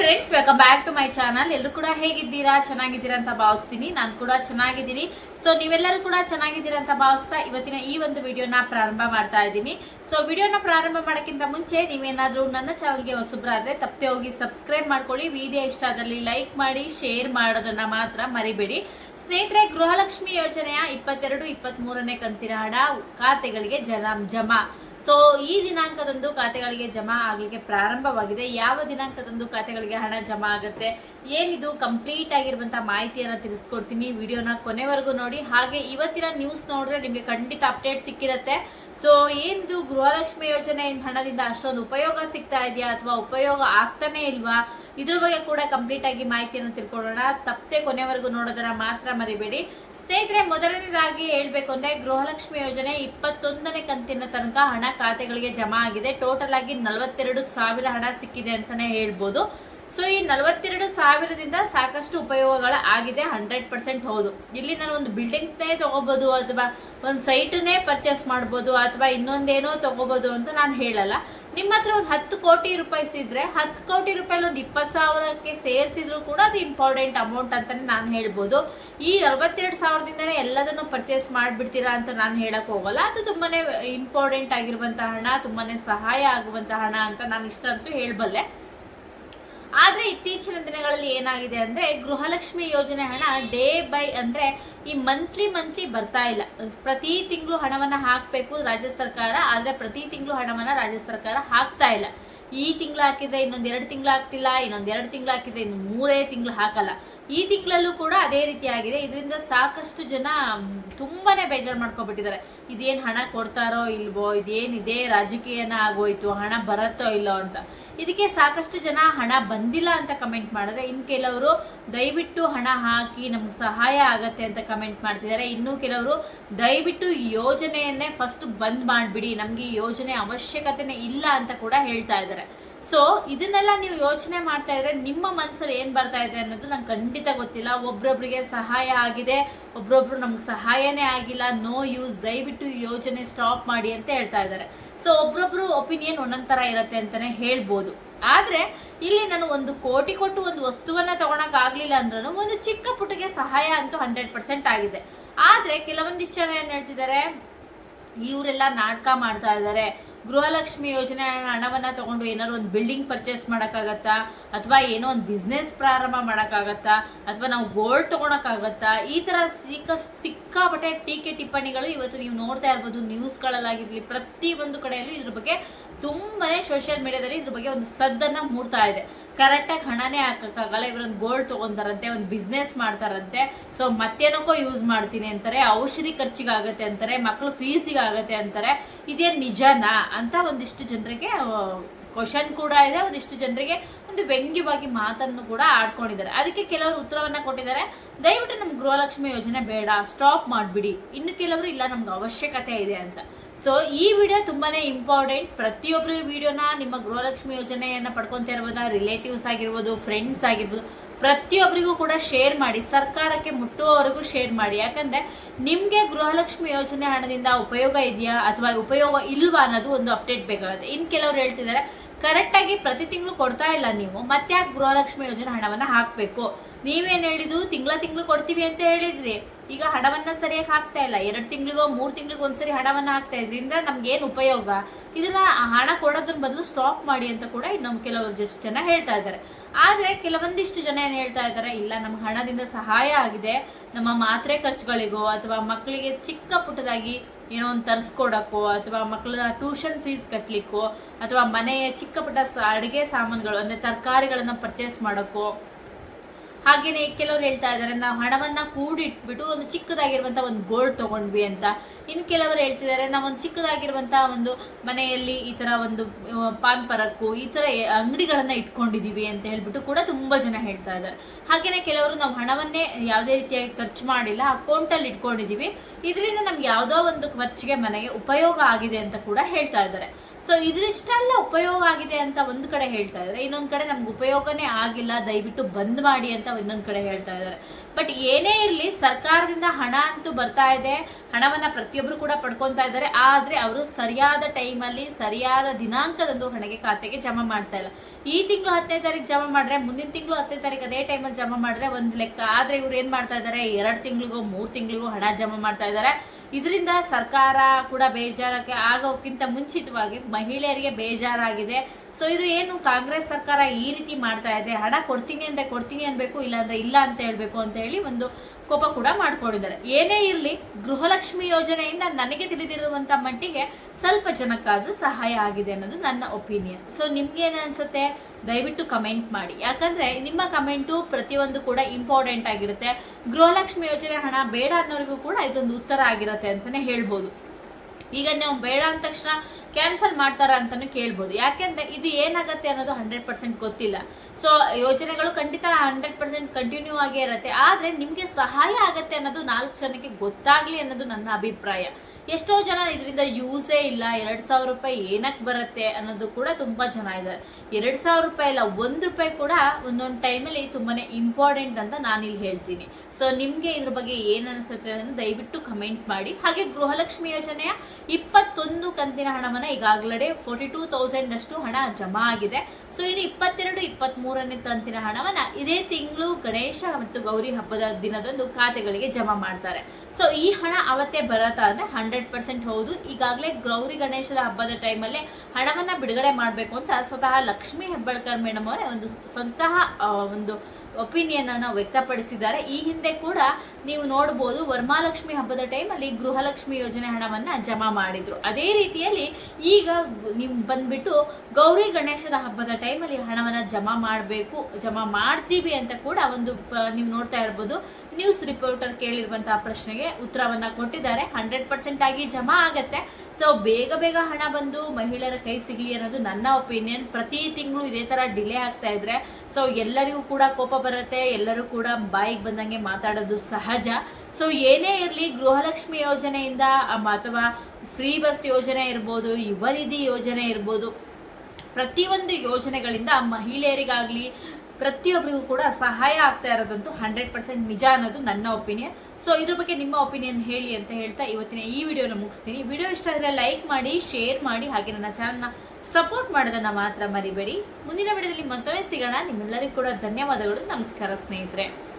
Friends welcome back to my channel ಎಲ್ಲರೂ ಕೂಡ ಹೇಗಿದ್ದೀರಾ? ಚೆನ್ನಾಗಿದ್ದೀರಾ ಅಂತ ಭಾವಿಸ್ತೀನಿ. ನಾನು ಕೂಡ ಚೆನ್ನಾಗಿದ್ದೀನಿ. ಸೊ ನೀವೆಲ್ಲರೂ ಕೂಡ ಚೆನ್ನಾಗಿದ್ದೀರಾ ಅಂತ ಭಾವಿಸ್ತಾ ಇವತ್ತಿನ ಈ ಒಂದು ವಿಡಿಯೋನ ಪ್ರಾರಂಭ ಮಾಡ್ತಾ ಇದ್ದೀನಿ. ಸೊ ವಿಡಿಯೋನ ಪ್ರಾರಂಭ ಮಾಡೋಕ್ಕಿಂತ ಮುಂಚೆ ನೀವೇನಾದರೂ ನನ್ನ ಚಾನಲ್ಗೆ ಹೊಸಬ್ರಾದರೆ ತಪ್ಪದೆ ಹೋಗಿ ಸಬ್ಸ್ಕ್ರೈಬ್ ಮಾಡ್ಕೊಳ್ಳಿ. ವಿಡಿಯೋ ಇಷ್ಟ ಆದಲ್ಲಿ ಲೈಕ್ ಮಾಡಿ ಶೇರ್ ಮಾಡೋದನ್ನು ಮಾತ್ರ ಮರಿಬೇಡಿ. ಸ್ನೇಹಿತರೆ, ಗೃಹಲಕ್ಷ್ಮಿ ಯೋಜನೆಯ ಇಪ್ಪತ್ತೆರಡು ಇಪ್ಪತ್ತ್ ಮೂರನೇ ಕಂತಿನ ಹಣ ಖಾತೆಗಳಿಗೆ ಜನ ಜಮಾ. ಸೊ ಈ ದಿನಾಂಕದಂದು ಖಾತೆಗಳಿಗೆ ಜಮಾ ಆಗಲಿಕ್ಕೆ ಪ್ರಾರಂಭವಾಗಿದೆ. ಯಾವ ದಿನಾಂಕದಂದು ಖಾತೆಗಳಿಗೆ ಹಣ ಜಮಾ ಆಗುತ್ತೆ? ಏನಿದು? ಕಂಪ್ಲೀಟ್ ಆಗಿರುವಂತ ಮಾಹಿತಿಯನ್ನು ತಿಳಿಸ್ಕೊಡ್ತೀನಿ. ವಿಡಿಯೋನ ಕೊನೆವರೆಗೂ ನೋಡಿ. ಹಾಗೆ ಇವತ್ತಿನ ನ್ಯೂಸ್ ನೋಡಿದ್ರೆ ನಿಮಗೆ ಖಂಡಿತ ಅಪ್ಡೇಟ್ ಸಿಕ್ಕಿರುತ್ತೆ. ಸೊ ಏನಿದು ಗೃಹಲಕ್ಷ್ಮಿ ಯೋಜನೆ ಹಣದಿಂದ ಅಷ್ಟೊಂದು ಉಪಯೋಗ ಸಿಗ್ತಾ ಇದೆಯಾ ಅಥವಾ ಉಪಯೋಗ ಆಗ್ತಾನೆ ಇಲ್ವಾ? ಇದ್ರ ಬಗ್ಗೆ ಕೂಡ ಕಂಪ್ಲೀಟ್ ಆಗಿ ಮಾಹಿತಿಯನ್ನು ತಿಳ್ಕೊಳ್ಳೋಣ. ತಪ್ಪದೆ ಕೊನೆವರೆಗೂ ನೋಡೋದನ್ನ ಮಾತ್ರ ಮರಿಬೇಡಿ. ಸ್ನೇಹಿತರೆ, ಮೊದಲನೇದಾಗಿ ಹೇಳ್ಬೇಕು ಅಂದ್ರೆ ಗೃಹಲಕ್ಷ್ಮಿ ಯೋಜನೆ ಇಪ್ಪತ್ತೊಂದನೇ ಕಂತಿನ ತನಕ ಹಣ ಖಾತೆಗಳಿಗೆ ಜಮಾ ಆಗಿದೆ. ಟೋಟಲ್ ಆಗಿ ನಲವತ್ತೆರಡು ಸಾವಿರ ಹಣ ಸಿಕ್ಕಿದೆ ಅಂತಾನೆ ಹೇಳ್ಬೋದು. ಸೊ ಈ ನಲವತ್ತೆರಡು ಸಾವಿರದಿಂದ ಸಾಕಷ್ಟು ಉಪಯೋಗಗಳ ಆಗಿದೆ ಹಂಡ್ರೆಡ್ ಪರ್ಸೆಂಟ್ ಹೌದು. ಇಲ್ಲಿ ನಾನು ಒಂದು ಬಿಲ್ಡಿಂಗ್ನೇ ತಗೋಬಹುದು ಅಥವಾ ಒಂದು ಸೈಟನ್ನೇ ಪರ್ಚೇಸ್ ಮಾಡ್ಬೋದು ಅಥವಾ ಇನ್ನೊಂದೇನೋ ತಗೋಬಹುದು ಅಂತ ನಾನು ಹೇಳಲ್ಲ. ನಿಮ್ಮ ಹತ್ರ ಒಂದು ಹತ್ತು ಕೋಟಿ ರೂಪಾಯಿ ಇದ್ರೆ ಹತ್ತು ಕೋಟಿ ರೂಪಾಯಿ ಒಂದು ಇಪ್ಪತ್ತು ಸಾವಿರಕ್ಕೆ ಸೇರಿಸಿದ್ರು ಕೂಡ ಅದು ಇಂಪಾರ್ಟೆಂಟ್ ಅಮೌಂಟ್ ಅಂತಲೇ ನಾನು ಹೇಳ್ಬೋದು. ಈ ನಲವತ್ತೆರಡು ಸಾವಿರದಿಂದನೇ ಎಲ್ಲದನ್ನು ಪರ್ಚೇಸ್ ಮಾಡಿಬಿಡ್ತೀರಾ ಅಂತ ನಾನು ಹೇಳಕ್ ಹೋಗಲ್ಲ. ಅದು ತುಂಬಾ ಇಂಪಾರ್ಟೆಂಟ್ ಆಗಿರುವಂತಹ ಹಣ ತುಂಬಾ ಸಹಾಯ ಆಗುವಂತಹ ಹಣ ಅಂತ ನಾನು ಇಷ್ಟಂತೂ ಹೇಳಬಲ್ಲೆ. ಆದ್ರೆ ಇತ್ತೀಚಿನ ದಿನಗಳಲ್ಲಿ ಏನಾಗಿದೆ ಅಂದ್ರೆ ಗೃಹಲಕ್ಷ್ಮಿ ಯೋಜನೆ ಹಣ ಡೇ ಬೈ ಅಂದ್ರೆ ಈ ಮಂತ್ಲಿ ಮಂತ್ಲಿ ಬರ್ತಾ ಇಲ್ಲ. ಪ್ರತಿ ತಿಂಗಳು ಹಣವನ್ನ ಹಾಕ್ಬೇಕು ರಾಜ್ಯ ಸರ್ಕಾರ, ಆದ್ರೆ ಪ್ರತಿ ತಿಂಗಳು ಹಣವನ್ನ ರಾಜ್ಯ ಸರ್ಕಾರ ಹಾಕ್ತಾ ಇಲ್ಲ. ಈ ತಿಂಗಳು ಹಾಕಿದ್ರೆ ಇನ್ನೊಂದ್ ಎರಡು ತಿಂಗಳು ಹಾಕ್ತಿಲ್ಲ ಇನ್ನೊಂದ್ ಎರಡು ತಿಂಗಳು ಹಾಕಿದ್ರೆ ಇನ್ನು ಮೂರೇ ತಿಂಗಳು ಹಾಕಲ್ಲ. ಈ ತಿಂಗಳಲ್ಲೂ ಕೂಡ ಅದೇ ರೀತಿಯಾಗಿದೆ. ಇದರಿಂದ ಸಾಕಷ್ಟು ಜನ ತುಂಬಾ ಬೇಜಾರು ಮಾಡ್ಕೊಬಿಟ್ಟಿದ್ದಾರೆ. ಇದೇನು ಹಣ ಕೊಡ್ತಾರೋ ಇಲ್ವೋ, ಇದೇನಿದೆ, ರಾಜಕೀಯನ ಆಗೋಯ್ತು, ಹಣ ಬರತ್ತೋ ಇಲ್ಲೋ ಅಂತ. ಇದಕ್ಕೆ ಸಾಕಷ್ಟು ಜನ ಹಣ ಬಂದಿಲ್ಲ ಅಂತ ಕಮೆಂಟ್ ಮಾಡಿದ್ರೆ ಇನ್ನು ಕೆಲವರು ದಯವಿಟ್ಟು ಹಣ ಹಾಕಿ ನಮ್ಗೆ ಸಹಾಯ ಆಗತ್ತೆ ಅಂತ ಕಮೆಂಟ್ ಮಾಡ್ತಿದ್ದಾರೆ. ಇನ್ನು ಕೆಲವರು ದಯವಿಟ್ಟು ಯೋಜನೆಯನ್ನೇ ಫಸ್ಟ್ ಬಂದ್ ಮಾಡಿಬಿಡಿ, ನಮ್ಗೆ ಈ ಯೋಜನೆ ಅವಶ್ಯಕತೆನೇ ಇಲ್ಲ ಅಂತ ಕೂಡ ಹೇಳ್ತಾ ಇದ್ದಾರೆ. ಸೊ ಇದನ್ನೆಲ್ಲ ನೀವು ಯೋಚನೆ ಮಾಡ್ತಾ ಇದ್ರೆ ನಿಮ್ಮ ಮನಸ್ಸಲ್ಲಿ ಏನ್ ಬರ್ತಾ ಇದೆ ಅನ್ನೋದು ನಂಗೆ ಖಂಡಿತ ಗೊತ್ತಿಲ್ಲ. ಒಬ್ರೊಬ್ರಿಗೆ ಸಹಾಯ ಆಗಿದೆ. ಒಬ್ರೊಬ್ರು ನಮ್ಗೆ ಸಹಾಯನೇ ಆಗಿಲ್ಲ. ನೋ ಯೂಸ್ ದಯವಿಟ್ಟು ಯೋಜನೆ ಸ್ಟಾಪ್ ಮಾಡಿ ಅಂತ ಹೇಳ್ತಾ ಇದ್ದಾರೆ. ಸೊ ಒಬ್ರೊಬ್ರು ಒಪಿನಿಯನ್ ಒಂದೊಂದ್ ತರ ಇರತ್ತೆ ಅಂತಾನೆ ಹೇಳ್ಬೋದು. ಆದ್ರೆ, ಇಲ್ಲಿ ನಾನು ಒಂದು ಕೋಟಿ ಕೊಟ್ಟು ಒಂದು ವಸ್ತುವನ್ನ ತಗೊಳಕ್ ಆಗ್ಲಿಲ್ಲ ಅಂದ್ರೂ ಒಂದು ಚಿಕ್ಕ ಪುಟಗೆ ಸಹಾಯ ಅಂತೂ ಹಂಡ್ರೆಡ್ ಪರ್ಸೆಂಟ್ ಆಗಿದೆ. ಆದ್ರೆ, ಕೆಲವೊಂದಿಷ್ಟು ಜನ ಏನ್ ಹೇಳ್ತಿದ್ದಾರೆ? ಇವರೆಲ್ಲ ನಾಟಕ ಮಾಡ್ತಾ ಇದ್ದಾರೆ. ಗೃಹಲಕ್ಷ್ಮಿ ಯೋಜನೆ ಹಣವನ್ನ ತಗೊಂಡು ಏನಾದ್ರು ಒಂದು ಬಿಲ್ಡಿಂಗ್ ಪರ್ಚೇಸ್ ಮಾಡೋಕ್ಕಾಗತ್ತಾ? ಅಥವಾ ಏನೋ ಒಂದು ಬಿಸ್ನೆಸ್ ಪ್ರಾರಂಭ ಮಾಡೋಕ್ಕಾಗತ್ತಾ? ಅಥವಾ ನಾವು ಗೋಲ್ಡ್ ತೊಗೊಳಕ್ಕಾಗತ್ತಾ? ಈ ತರ ಸಿಕ್ಕ ಸಿಕ್ಕಾಪಟ್ಟೆ ಟೀಕೆ ಟಿಪ್ಪಣಿಗಳು ಇವತ್ತು ನೀವು ನೋಡ್ತಾ ಇರ್ಬೋದು ನ್ಯೂಸ್ಗಳಲ್ಲಾಗಿರಲಿ ಪ್ರತಿ ಒಂದು ಕಡೆಯಲ್ಲೂ ಇದ್ರ ಬಗ್ಗೆ ತುಂಬಾನೇ ಸೋಷಿಯಲ್ ಮೀಡಿಯಾದಲ್ಲಿ ಇದ್ರ ಬಗ್ಗೆ ಒಂದು ಸದ್ದನ್ನ ಮೂಡ್ತಾ ಇದೆ. ಕರೆಕ್ಟಾಗಿ ಹಣನೇ ಹಾಕಕ್ಕಾಗಲ್ಲ ಇವರೊಂದು ಗೋಲ್ಡ್ ತಗೊಂತಾರಂತೆ, ಒಂದು ಬಿಸ್ನೆಸ್ ಮಾಡ್ತಾರಂತೆ. ಸೊ ಮತ್ತೇನಕ್ಕೋ ಯೂಸ್ ಮಾಡ್ತೀನಿ ಅಂತಾರೆ, ಔಷಧಿ ಖರ್ಚಿಗಾಗತ್ತೆ ಅಂತಾರೆ ಮಕ್ಕಳು ಫೀಸಿಗಾಗತ್ತೆ ಅಂತಾರೆ. ಇದೇನ್ ನಿಜನಾ ಅಂತ ಒಂದಿಷ್ಟು ಜನರಿಗೆ ಕ್ವಶನ್ ಕೂಡ ಇದೆ. ಒಂದಿಷ್ಟು ಜನರಿಗೆ ಒಂದು ವ್ಯಂಗ್ಯವಾಗಿ ಮಾತನ್ನು ಕೂಡ ಆಡ್ಕೊಂಡಿದ್ದಾರೆ. ಅದಕ್ಕೆ ಕೆಲವರು ಉತ್ತರವನ್ನು ಕೊಟ್ಟಿದ್ದಾರೆ. ದಯವಿಟ್ಟು ನಮ್ಗೆ ಗೃಹಲಕ್ಷ್ಮಿ ಯೋಜನೆ ಬೇಡ ಸ್ಟಾಪ್ ಮಾಡ್ಬಿಡಿ. ಇನ್ನು ಕೆಲವರು ಇಲ್ಲ, ನಮ್ಗೆ ಅವಶ್ಯಕತೆ ಇದೆ ಅಂತ. ಸೊ ಈ ವಿಡಿಯೋ ತುಂಬಾ ಇಂಪಾರ್ಟೆಂಟ್ ಪ್ರತಿಯೊಬ್ಬರು ಈ ವಿಡಿಯೋನ ನಿಮ್ಮ ಗೃಹಲಕ್ಷ್ಮಿ ಯೋಜನೆಯನ್ನು ಪಡ್ಕೊಂತ ಇರ್ಬೋದ ರಿಲೇಟಿವ್ಸ್ ಆಗಿರ್ಬೋದು ಫ್ರೆಂಡ್ಸ್ ಆಗಿರ್ಬೋದು ಪ್ರತಿಯೊಬ್ಬರಿಗೂ ಕೂಡ ಶೇರ್ ಮಾಡಿ, ಸರ್ಕಾರಕ್ಕೆ ಮುಟ್ಟುವವರೆಗೂ ಶೇರ್ ಮಾಡಿ. ಯಾಕಂದರೆ ನಿಮಗೆ ಗೃಹಲಕ್ಷ್ಮಿ ಯೋಜನೆ ಹಣದಿಂದ ಉಪಯೋಗ ಇದೆಯಾ ಅಥವಾ ಉಪಯೋಗ ಇಲ್ವಾ ಅನ್ನೋದು ಒಂದು ಅಪ್ಡೇಟ್ ಬೇಕಾಗುತ್ತೆ. ಇನ್ನು ಕೆಲವರು ಹೇಳ್ತಿದ್ದಾರೆ ಕರೆಕ್ಟ್ ಆಗಿ ಪ್ರತಿ ತಿಂಗಳು ಕೊಡ್ತಾ ಇಲ್ಲ ನೀವು, ಮತ್ತೆ ಯಾಕೆ ಗೃಹಲಕ್ಷ್ಮಿ ಯೋಜನೆ ಹಣವನ್ನ ಹಾಕಬೇಕು? ನೀವೇನು ಹೇಳಿದ್ದು? ತಿಂಗಳ ತಿಂಗಳು ಕೊಡ್ತೀವಿ ಅಂತ ಹೇಳಿದ್ರಿ. ಈಗ ಹಣವನ್ನ ಸರಿಯಾಗಿ ಹಾಕ್ತಾ ಇಲ್ಲ. ಎರಡು ತಿಂಗಳಿಗೋ, ಮೂರು ತಿಂಗಳಿಗೆ ಒಂದ್ಸರಿ ಹಣವನ್ನ ಹಾಕ್ತಾ ಇದ್ರಿಂದ ನಮ್ಗೆ ಏನು ಉಪಯೋಗ? ಇದನ್ನ ಹಣ ಕೊಡೋದ್ರ ಬದಲು ಸ್ಟಾಪ್ ಮಾಡಿ ಅಂತ ಕೂಡ ಇನ್ನೊಂದು ಕೆಲವರು ಜಸ್ಟ್ ಜನ ಹೇಳ್ತಾ ಇದ್ದಾರೆ. ಆದ್ರೆ ಕೆಲವೊಂದಿಷ್ಟು ಜನ ಏನು ಹೇಳ್ತಾ ಇದ್ದಾರೆ? ಇಲ್ಲ ನಮ್ಮ ಹಣದಿಂದ ಸಹಾಯ ಆಗಿದೆ. ನಮ್ಮ ಮಾತ್ರೆ ಖರ್ಚುಗಳಿಗೋ, ಅಥವಾ ಮಕ್ಕಳಿಗೆ ಚಿಕ್ಕ ಪುಟ್ಟದಾಗಿ ಏನೋ ಒಂದು ತರಿಸ್ಕೊಡಕ್ಕೋ, ಅಥವಾ ಮಕ್ಕಳ ಟ್ಯೂಷನ್ ಫೀಸ್ ಕಟ್ಟಲಿಕ್ಕೋ ಅಥವಾ ಮನೆಯ ಚಿಕ್ಕ ಪುಟ್ಟ ಅಡುಗೆ ಸಾಮಾನುಗಳು, ಅಂದರೆ ತರಕಾರಿಗಳನ್ನು ಪರ್ಚೇಸ್ ಮಾಡೋಕ್ಕೋ ಹಾಗೇನೆ ಕೆಲವರು ಹೇಳ್ತಾ ಇದ್ದಾರೆ, ನಾವು ಹಣವನ್ನ ಕೂಡಿಟ್ಬಿಟ್ಟು ಒಂದು ಚಿಕ್ಕದಾಗಿರುವಂತ ಒಂದು ಗೋಲ್ಡ್ ತಗೊಂಡ್ವಿ ಅಂತ. ಇನ್ನು ಕೆಲವರು ಹೇಳ್ತಿದ್ದಾರೆ, ನಾವು ಒಂದು ಚಿಕ್ಕದಾಗಿರುವಂತ ಒಂದು ಮನೆಯಲ್ಲಿ ಈ ತರ ಒಂದು ಪಾನ್ ಪರಕ್ಕು, ಈ ತರ ಅಂಗಡಿಗಳನ್ನ ಇಟ್ಕೊಂಡಿದೀವಿ ಅಂತ ಹೇಳ್ಬಿಟ್ಟು ಕೂಡ ತುಂಬಾ ಜನ ಹೇಳ್ತಾ ಇದ್ದಾರೆ. ಹಾಗೇನೆ ಕೆಲವರು ನಾವು ಹಣವನ್ನೇ ಯಾವುದೇ ರೀತಿಯಾಗಿ ಖರ್ಚು ಮಾಡಿಲ್ಲ ಅಕೌಂಟ್ ಅಲ್ಲಿ ಇಟ್ಕೊಂಡಿದೀವಿ. ಇದರಿಂದ ನಮ್ಗೆ ಯಾವುದೋ ಒಂದು ಖರ್ಚಿಗೆ ಮನೆಗೆ ಉಪಯೋಗ ಆಗಿದೆ ಅಂತ ಕೂಡ ಹೇಳ್ತಾ ಇದ್ದಾರೆ. ಸೊ ಇದ್ರಿಷ್ಟೆಲ್ಲ ಉಪಯೋಗ ಆಗಿದೆ ಅಂತ ಒಂದು ಕಡೆ ಹೇಳ್ತಾ ಇದ್ದಾರೆ ಇನ್ನೊಂದು ಕಡೆ ನಮ್ಗೆ ಉಪಯೋಗನೇ ಆಗಿಲ್ಲ, ದಯವಿಟ್ಟು ಬಂದ್ ಮಾಡಿ ಅಂತ ಇನ್ನೊಂದು ಕಡೆ ಹೇಳ್ತಾ ಇದ್ದಾರೆ ಬಟ್ ಏನೇ ಇರಲಿ, ಸರ್ಕಾರದಿಂದ ಹಣ ಅಂತೂ ಬರ್ತಾ ಇದೆ. ಹಣವನ್ನ ಪ್ರತಿಯೊಬ್ಬರು ಕೂಡ ಪಡ್ಕೊತಾ ಇದ್ದಾರೆ. ಆದ್ರೆ ಅವರು ಸರಿಯಾದ ಟೈಮಲ್ಲಿ, ಸರಿಯಾದ ದಿನಾಂಕದಂದು ಹಣಗೆ ಖಾತೆಗೆ ಜಮಾ ಮಾಡ್ತಾ ಇಲ್ಲ. ಈ ತಿಂಗಳು ಹತ್ತನೇ ತಾರೀಕು ಜಮಾ ಮಾಡ್ರೆ, ಮುಂದಿನ ತಿಂಗಳು ಹತ್ತನೇ ತಾರೀಕು ಅದೇ ಟೈಮಲ್ಲಿ ಜಮಾ ಮಾಡಿದ್ರೆ ಒಂದು ಲೆಕ್ಕ. ಆದ್ರೆ ಇವ್ರು ಏನು ಮಾಡ್ತಾ ಇದ್ದಾರೆ ಎರಡು ತಿಂಗಳಿಗೋ, ಮೂರು ತಿಂಗಳಿಗೂ ಹಣ ಜಮಾ ಮಾಡ್ತಾ ಇದ್ದಾರೆ ಇದರಿಂದ ಸರ್ಕಾರ ಕೂಡ ಬೇಜಾರಕ್ಕೆ ಆಗೋಕ್ಕಿಂತ ಮುಂಚಿತವಾಗಿ ಮಹಿಳೆಯರಿಗೆ ಬೇಜಾರಾಗಿದೆ. ಸೊ ಇದು ಏನು ಕಾಂಗ್ರೆಸ್ ಸರ್ಕಾರ ಈ ರೀತಿ ಮಾಡ್ತಾ ಇದೆ? ಹಣ ಕೊಡ್ತೀನಿ ಅಂದ್ರೆ ಕೊಡ್ತೀನಿ ಅನ್ಬೇಕು, ಇಲ್ಲಾಂದ್ರೆ ಇಲ್ಲ ಅಂತ ಹೇಳ್ಬೇಕು ಅಂತ ಹೇಳಿ ಒಂದು ಕೋಪ ಕೂಡ ಮಾಡ್ಕೊಂಡಿದ್ದಾರೆ. ಏನೇ ಇರಲಿ, ಗೃಹಲಕ್ಷ್ಮಿ ಯೋಜನೆಯಿಂದ ನನಗೆ ತಿಳಿದಿರುವಂತ ಮಟ್ಟಿಗೆ ಸ್ವಲ್ಪ ಜನಕ್ಕಾದ್ರೂ ಸಹಾಯ ಆಗಿದೆ ಅನ್ನೋದು ನನ್ನ ಒಪಿನಿಯನ್. ಸೊ ನಿಮ್ಗೆ ಅನ್ಸುತ್ತೆ? ದಯವಿಟ್ಟು ಕಮೆಂಟ್ ಮಾಡಿ. ಯಾಕಂದ್ರೆ ನಿಮ್ಮ ಕಮೆಂಟು ಪ್ರತಿಯೊಂದು ಕೂಡ ಇಂಪಾರ್ಟೆಂಟ್ ಆಗಿರುತ್ತೆ. ಗೃಹಲಕ್ಷ್ಮಿ ಯೋಜನೆ ಹಣ ಬೇಡ ಅನ್ನೋರಿಗೂ ಕೂಡ ಇದೊಂದು ಉತ್ತರ ಆಗಿರುತ್ತೆ ಅಂತಾನೆ ಹೇಳ್ಬೋದು. ಈಗ ನೀವು ಬೇಡ ಅಂದ ತಕ್ಷಣ ಕ್ಯಾನ್ಸಲ್ ಮಾಡ್ತಾರ ಅಂತಾನು ಕೇಳ್ಬೋದು. ಯಾಕೆಂದ್ರೆ ಇದು ಏನಾಗತ್ತೆ ಅನ್ನೋದು ಹಂಡ್ರೆಡ್ ಪರ್ಸೆಂಟ್ ಗೊತ್ತಿಲ್ಲ. ಸೊ ಯೋಜನೆಗಳು ಖಂಡಿತ ಹಂಡ್ರೆಡ್ ಪರ್ಸೆಂಟ್ ಕಂಟಿನ್ಯೂ ಆಗೇ ಇರುತ್ತೆ. ಆದ್ರೆ ನಿಮ್ಗೆ ಸಹಾಯ ಆಗತ್ತೆ ಅನ್ನೋದು ನಾಲ್ಕು ಜನಕ್ಕೆ ಗೊತ್ತಾಗ್ಲಿ ಅನ್ನೋದು ನನ್ನ ಅಭಿಪ್ರಾಯ. ಎಷ್ಟೋ ಜನ ಇದರಿಂದ ಯೂಸೇ ಇಲ್ಲ, ಎರಡ್ ಸಾವಿರ ರೂಪಾಯಿ ಏನಕ್ಕೆ ಬರುತ್ತೆ ಅನ್ನೋದು ಕೂಡ ತುಂಬಾ ಜನ ಇದ್ದಾರೆ. ಎರಡು ಸಾವಿರ ರೂಪಾಯಿ ಇಲ್ಲ ಒಂದು ರೂಪಾಯಿ ಕೂಡ ಒಂದೊಂದು ಟೈಮಲ್ಲಿ ತುಂಬಾನೇ ಇಂಪಾರ್ಟೆಂಟ್ ಅಂತ ನಾನು ಇಲ್ಲಿ ಹೇಳ್ತೀನಿ. ಸೊ ನಿಮಗೆ ಇದ್ರ ಬಗ್ಗೆ ಏನು ಅನಿಸುತ್ತೆ ಅನ್ನೋದು ದಯವಿಟ್ಟು ಕಮೆಂಟ್ ಮಾಡಿ. ಹಾಗೆ ಗೃಹಲಕ್ಷ್ಮಿ ಯೋಜನೆಯ ಇಪ್ಪತ್ತೊಂದು ಕಂತಿನ ಹಣವನ್ನು ಈಗಾಗಲೇ ಫೋರ್ಟಿ ಟೂ ತೌಸಂಡ್ ಅಷ್ಟು ಹಣ ಜಮಾ ಆಗಿದೆ. ಸೊ ಇನ್ನು ಇಪ್ಪತ್ತೆರಡು ಇಪ್ಪತ್ತ್ ಮೂರನೇ ಕಂತಿನ ಹಣವನ್ನ ಇದೇ ತಿಂಗಳು ಗಣೇಶ ಮತ್ತು ಗೌರಿ ಹಬ್ಬದ ದಿನದಂದು ಖಾತೆಗಳಿಗೆ ಜಮಾ ಮಾಡ್ತಾರೆ. ಸೊ ಈ ಹಣ ಅವತ್ತೇ ಬರತ್ತಾ ಅಂದ್ರೆ ಹಂಡ್ರೆಡ್ ಪರ್ಸೆಂಟ್ ಹೌದು. ಈಗಾಗಲೇ ಗೌರಿ ಗಣೇಶದ ಹಬ್ಬದ ಟೈಮಲ್ಲಿ ಹಣವನ್ನು ಬಿಡುಗಡೆ ಮಾಡಬೇಕು ಅಂತ ಸ್ವತಃ ಲಕ್ಷ್ಮೀ ಹೆಬ್ಬಳ್ಕರ್ ಮೇಡಮ್ ಅವರೇ ಒಂದು ಸ್ವಂತಹ ಒಂದು ಒಪಿನಿಯನ್ ಅನ್ನ ವ್ಯಕ್ತಪಡಿಸಿದ್ದಾರೆ. ಈ ಹಿಂದೆ ಕೂಡ ನೀವು ನೋಡಬಹುದು ವರ್ಮಾಲಕ್ಷ್ಮಿ ಹಬ್ಬದ ಟೈಮಲ್ಲಿ ಗೃಹಲಕ್ಷ್ಮಿ ಯೋಜನೆ ಹಣವನ್ನ ಜಮಾ ಮಾಡಿದ್ರು. ಅದೇ ರೀತಿಯಲ್ಲಿ ಈಗ ನಿಮ್ ಬಂದ್ಬಿಟ್ಟು ಗೌರಿ ಗಣೇಶದ ಹಬ್ಬದ ಟೈಮಲ್ಲಿ ಹಣವನ್ನ ಜಮಾ ಮಾಡಬೇಕು, ಜಮಾ ಮಾಡ್ತೀವಿ ಅಂತ ಕೂಡ ಒಂದು ನೀವು ನೋಡ್ತಾ ಇರ್ಬೋದು. ನ್ಯೂಸ್ ರಿಪೋರ್ಟರ್ ಕೇಳಿರುವಂತಹ ಪ್ರಶ್ನೆಗೆ ಉತ್ತರವನ್ನ ಕೊಟ್ಟಿದ್ದಾರೆ. ಹಂಡ್ರೆಡ್ ಪರ್ಸೆಂಟ್ ಆಗಿ ಜಮಾ ಆಗತ್ತೆ. ಸೊ ಬೇಗ ಬೇಗ ಹಣ ಬಂದು ಮಹಿಳೆಯರ ಕೈ ಸಿಗ್ಲಿ ಅನ್ನೋದು ನನ್ನ ಒಪಿನಿಯನ್. ಪ್ರತಿ ತಿಂಗಳು ಇದೇ ತರ ಡಿಲೇ ಆಗ್ತಾ ಇದ್ರೆ ಸೊ ಎಲ್ಲರಿಗೂ ಕೂಡ ಕೋಪ ಬರುತ್ತೆ, ಎಲ್ಲರೂ ಕೂಡ ಬಾಯಿಗೆ ಬಂದಂಗೆ ಮಾತಾಡೋದು ಸಹಜ. ಸೊ ಏನೇ ಇರಲಿ, ಗೃಹಲಕ್ಷ್ಮಿ ಯೋಜನೆಯಿಂದ ಅಥವಾ ಫ್ರೀ ಬಸ್ ಯೋಜನೆ ಇರ್ಬೋದು ಯುವ ನಿಧಿ ಯೋಜನೆ ಇರ್ಬೋದು, ಪ್ರತಿಯೊಂದು ಯೋಜನೆಗಳಿಂದ ಮಹಿಳೆಯರಿಗಾಗಲಿ, ಪ್ರತಿಯೊಬ್ಬರಿಗೂ ಕೂಡ ಸಹಾಯ ಆಗ್ತಾ ಇರೋದಂತೂ ಹಂಡ್ರೆಡ್ ಪರ್ಸೆಂಟ್ ನಿಜ ಅನ್ನೋದು ನನ್ನ ಒಪಿನಿಯನ್ ಸೊ ಇದ್ರ ಬಗ್ಗೆ ನಿಮ್ಮ ಒಪಿನಿಯನ್ ಹೇಳಿ ಅಂತ ಹೇಳ್ತಾ ಇವತ್ತಿನ ಈ ವಿಡಿಯೋನ ಮುಗಿಸ್ತೀನಿ. ವಿಡಿಯೋ ಇಷ್ಟ ಆದರೆ ಲೈಕ್ ಮಾಡಿ ಶೇರ್ ಮಾಡಿ, ಹಾಗೆ ನನ್ನ ಚಾನಲ್ನ ಸಪೋರ್ಟ್ ಮಾಡೋದನ್ನ ಮಾತ್ರ ಮರಿಬೇಡಿ. ಮುಂದಿನ ವಿಡಿಯೋದಲ್ಲಿ ಮತ್ತೊಮ್ಮೆ ಸಿಗೋಣ. ನಿಮ್ಮೆಲ್ಲರಿಗೂ ಕೂಡ ಧನ್ಯವಾದಗಳು. ನಮಸ್ಕಾರ ಸ್ನೇಹಿತರೆ.